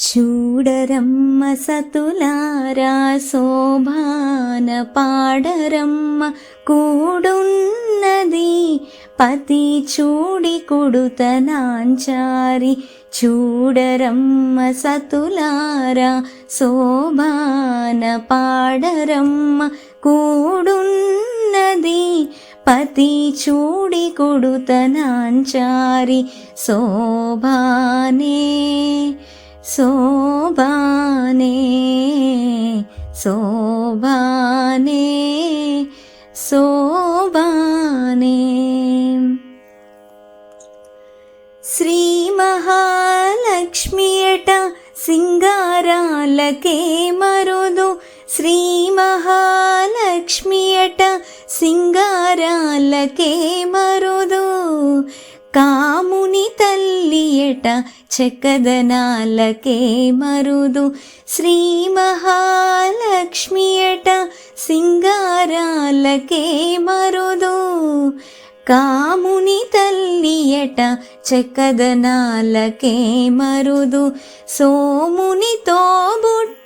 చూడరమ్మ సతులారా శోభాన పాడరమ్మ కూడున్నది. పతి చూడి కొడుతనాంచారి చూడరమ్మ సతులారా శోభాన పాడరమ్మ కూడున్నది. పతి చూడి కొడుతనాంచారి శోభానే శోభానే శోభానే శోభానే. శ్రీ మహాలక్ష్మియట సింగారాలకే మరుదు. శ్రీ మహాలక్ష్మియట సింగారాలకే మరుదు. కాముని తల్లియట చెక్కదనాలకే మరుదు. శ్రీ మహాలక్ష్మియట సింగారాలకే మరుదు. కాముని తల్లియట చెక్కదనాలకే మరుదు. సోమునితో బుట్టువట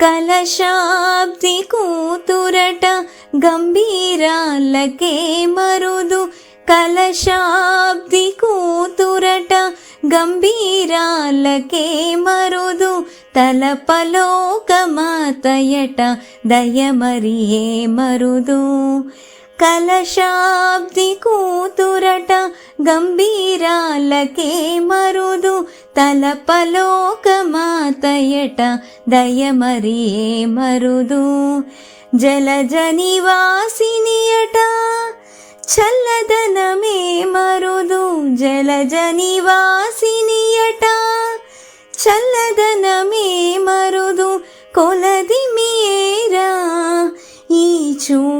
కలశాబ్ది కూతురట గంభీరాలకే మరుదు. కలశాబ్ది కూతురట గంభీరాలకే మరుదు. తలపలోకమాతయట దయమరియే మరుదు కలశాబ్ది కూతురట గంభీరాలకే మరుదు. తలపలోకమాతయట దయమరియే మరుదు. జలజ నివాసినియట చల్లదనమే మరుదు. జలజ నివాసినియట చల్లదనమే మరుదు. కొలది మీరా ఈ చూడి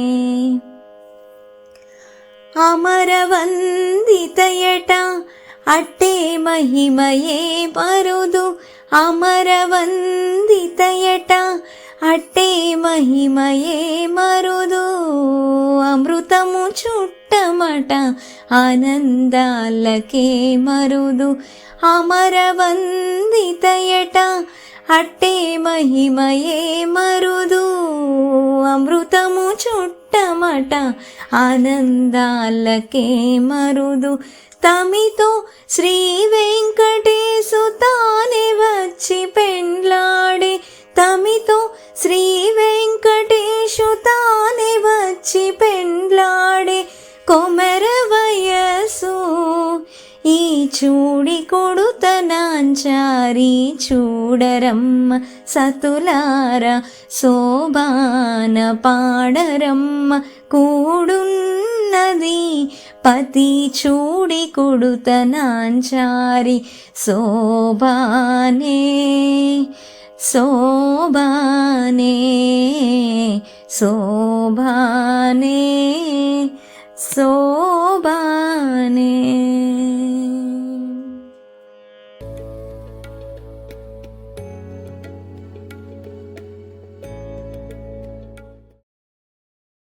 అమరవందితయట. అట్టే మహిమయే పరుదు అమరవందితయట. అట్టే మహిమయే మరుదు అమృతము చుట్టమట. ఆనందాలకే మరుదు అమరవందితయట. అట్టే మహిమయే మరుదు అమృతము చుట్ట మొట్టమట ఆనందాలకే మరుదు. తమితో శ్రీ వెంకటేశు తానే వచ్చి పెండ్లాడే. తమితో శ్రీ వెంకటేశు తానే వచ్చి పె చూడి కొడుతనాంచారి చూడరమ్మ సతులార శోభాన పాడరమ్మ కూడున్నది పతి చూడి కొడుతనాంచారి శోభానే శోభానే శోభానే.